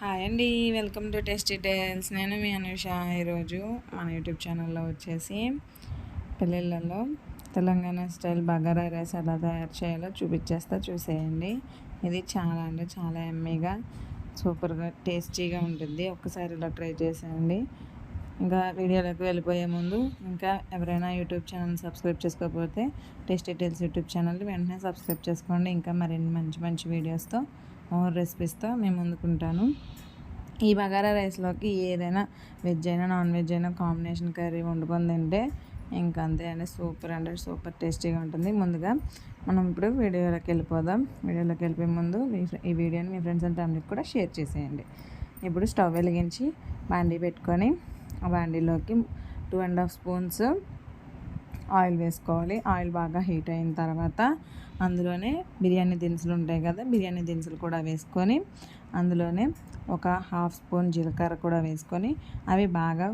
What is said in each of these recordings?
Hi అండి welcome to tasty tiles. నేను మీ అనుష ఈరోజు మన యూట్యూబ్ ఛానల్లో వచ్చేసి పెళ్ళిళ్ళలో తెలంగాణ స్టైల్ బగారా రైస్ ఎలా తయారు చేయాలో చూపించేస్తా చూసేయండి. ఇది చాలా అంటే చాలా ఎమ్మీగా సూపర్గా టేస్టీగా ఉంటుంది. ఒక్కసారి ఇలా ట్రై చేసేయండి. ఇంకా వీడియోలోకి వెళ్ళిపోయే ముందు ఇంకా ఎవరైనా యూట్యూబ్ ఛానల్ సబ్స్క్రైబ్ చేసుకోకపోతే టేస్టీ టేల్స్ యూట్యూబ్ ఛానల్ వెంటనే సబ్స్క్రైబ్ చేసుకోండి. ఇంకా మరిన్ని మంచి మంచి వీడియోస్తో ఓన్ రెసిపీస్తో మేము వండుకుంటాను ఈ బగారా రైస్లోకి ఏదైనా వెజ్ అయినా నాన్ వెజ్ అయినా కాంబినేషన్ కర్రీ వండుకొని తింటే ఇంకా అంతే అండి. సూపర్ అంటే సూపర్ టేస్టీగా ఉంటుంది. ముందుగా మనం ఇప్పుడు వీడియోలోకి వెళ్ళిపోదాం. వీడియోలోకి వెళ్ళిపోయే ముందు ఈ వీడియోని మీ ఫ్రెండ్స్ అండ్ ఫ్యామిలీకి కూడా షేర్ చేసేయండి. ఇప్పుడు స్టవ్ వెలిగించి బాండీ పెట్టుకొని ఆ బాండీలోకి two and half spoons oil వేసుకోవాలి. ఆయిల్ బాగా హీట్ అయిన తర్వాత అందులోనే బిర్యానీ దినుసులు ఉంటాయి కదా బిర్యానీ దినుసులు కూడా వేసుకొని అందులోనే ఒక హాఫ్ స్పూన్ జీలకర్ర కూడా వేసుకొని అవి బాగా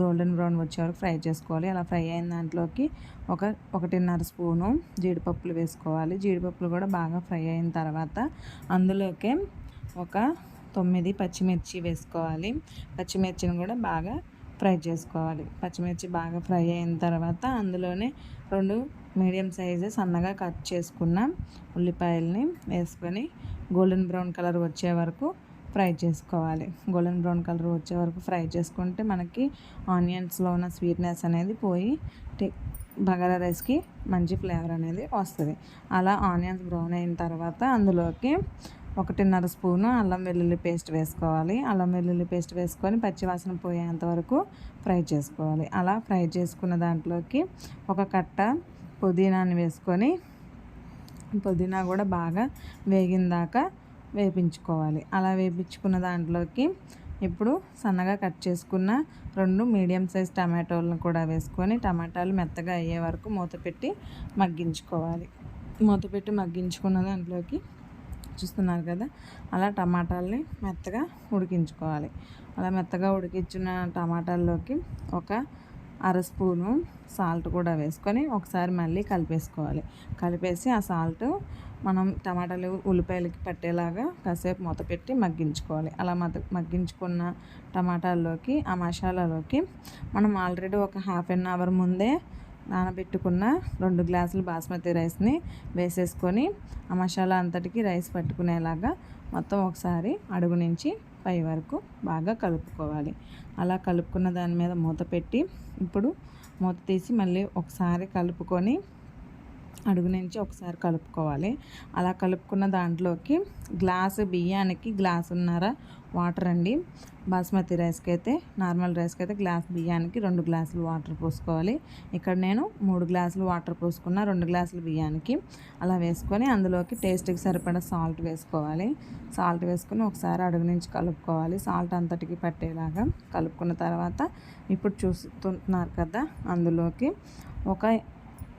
గోల్డెన్ బ్రౌన్ వచ్చే వరకు ఫ్రై చేసుకోవాలి. అలా ఫ్రై అయిన దాంట్లోకి ఒక ఒకటిన్నర స్పూను జీడిపప్పులు వేసుకోవాలి. జీడిపప్పులు కూడా బాగా ఫ్రై అయిన తర్వాత అందులోకే ఒక తొమ్మిది పచ్చిమిర్చి వేసుకోవాలి. పచ్చిమిర్చిని కూడా బాగా ఫ్రై చేసుకోవాలి. పచ్చిమిర్చి బాగా ఫ్రై అయిన తర్వాత అందులోనే రెండు మీడియం సైజు సన్నగా కట్ చేసుకున్న ఉల్లిపాయల్ని వేసుకొని గోల్డెన్ బ్రౌన్ కలర్ వచ్చే వరకు ఫ్రై చేసుకోవాలి. గోల్డెన్ బ్రౌన్ కలర్ వచ్చే వరకు ఫ్రై చేసుకుంటే మనకి ఆనియన్స్లో ఉన్న స్వీట్నెస్ అనేది పోయి బగారా రైస్కి మంచి ఫ్లేవర్ అనేది వస్తుంది. అలా ఆనియన్స్ బ్రౌన్ అయిన తర్వాత అందులోకి ఒకటిన్నర స్పూను అల్లం వెల్లుల్లి పేస్ట్ వేసుకోవాలి. అల్లం వెల్లుల్లి పేస్ట్ వేసుకొని పచ్చివాసన పోయేంత వరకు ఫ్రై చేసుకోవాలి. అలా ఫ్రై చేసుకున్న దాంట్లోకి ఒక కట్ట పుదీనాని వేసుకొని పుదీనా కూడా బాగా వేగిన దాకా వేపించుకోవాలి. అలా వేపించుకున్న దాంట్లోకి ఇప్పుడు సన్నగా కట్ చేసుకున్న రెండు మీడియం సైజ్ టమాటోలను కూడా వేసుకొని టమాటాలు మెత్తగా అయ్యే వరకు మూత పెట్టి మగ్గించుకోవాలి. మూత పెట్టి మగ్గించుకున్న దాంట్లోకి చూస్తున్నారు కదా అలా టమాటాలని మెత్తగా ఉడికించుకోవాలి. అలా మెత్తగా ఉడికించిన టమాటాల్లోకి ఒక అర స్పూను సాల్ట్ కూడా వేసుకొని ఒకసారి మళ్ళీ కలిపేసుకోవాలి. కలిపేసి ఆ సాల్ట్ మనం టమాటాలు ఉల్లిపాయలకి పట్టేలాగా కాసేపు మూత పెట్టి మగ్గించుకోవాలి. అలా మత మగ్గించుకున్న టమాటాల్లోకి ఆ మసాలాలోకి మనం ఆల్రెడీ ఒక హాఫ్ అన్ అవర్ ముందే నానబెట్టుకున్న రెండు గ్లాసులు బాస్మతి రైస్ని వేసేసుకొని ఆ మసాలా అంతటికి రైస్ పట్టుకునేలాగా మొత్తం ఒకసారి అడుగు నుంచి పై వరకు బాగా కలుపుకోవాలి. అలా కలుపుకున్న దాని మీద మూత పెట్టి ఇప్పుడు మూత తీసి మళ్ళీ ఒకసారి కలుపుకొని అడుగు నుంచి ఒకసారి కలుపుకోవాలి. అలా కలుపుకున్న దాంట్లోకి గ్లాసు బియ్యానికి గ్లాసున్నర వాటర్ అండి. బాస్మతి రైస్కి అయితే నార్మల్ రైస్కి అయితే గ్లాస్ బియ్యానికి రెండు గ్లాసులు వాటర్ పోసుకోవాలి. ఇక్కడ నేను మూడు గ్లాసులు వాటర్ పోసుకున్న రెండు గ్లాసులు బియ్యానికి. అలా వేసుకొని అందులోకి టేస్ట్కి సరిపడా సాల్ట్ వేసుకోవాలి. సాల్ట్ వేసుకొని ఒకసారి అడుగు నుంచి కలుపుకోవాలి. సాల్ట్ అంతటికి పట్టేలాగా కలుపుకున్న తర్వాత ఇప్పుడు చూస్తున్నారు కదా అందులోకి ఒక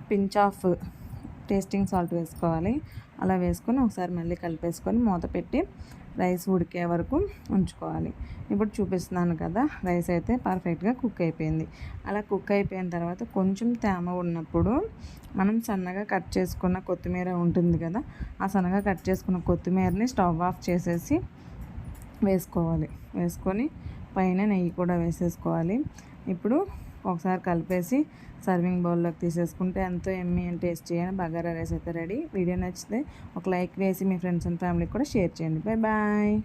పించ్ ఆఫ్ టేస్టింగ్ సాల్ట్ వేసుకోవాలి. అలా వేసుకొని ఒకసారి మళ్ళీ కలిపేసుకొని మూత పెట్టి రైస్ ఉడికే వరకు ఉంచుకోవాలి. ఇప్పుడు చూపిస్తున్నాను కదా రైస్ అయితే పర్ఫెక్ట్గా కుక్ అయిపోయింది. అలా కుక్ అయిపోయిన తర్వాత కొంచెం తేమ ఉన్నప్పుడు మనం సన్నగా కట్ చేసుకున్న కొత్తిమీర ఉంటుంది కదా ఆ సన్నగా కట్ చేసుకున్న కొత్తిమీరని స్టవ్ ఆఫ్ చేసేసి వేసుకోవాలి. వేసుకొని పైన నెయ్యి కూడా వేసేసుకోవాలి. ఇప్పుడు ఒకసారి కలిపేసి సర్వింగ్ బౌల్లోకి తీసేసుకుంటే ఎంతో ఎమ్మి అండ్ టేస్టీ అయిన బగారా రైస్ అయితే రెడీ. వీడియో నచ్చితే ఒక లైక్ వేసి మీ ఫ్రెండ్స్ అండ్ ఫ్యామిలీకి కూడా షేర్ చేయండి. Bye bye.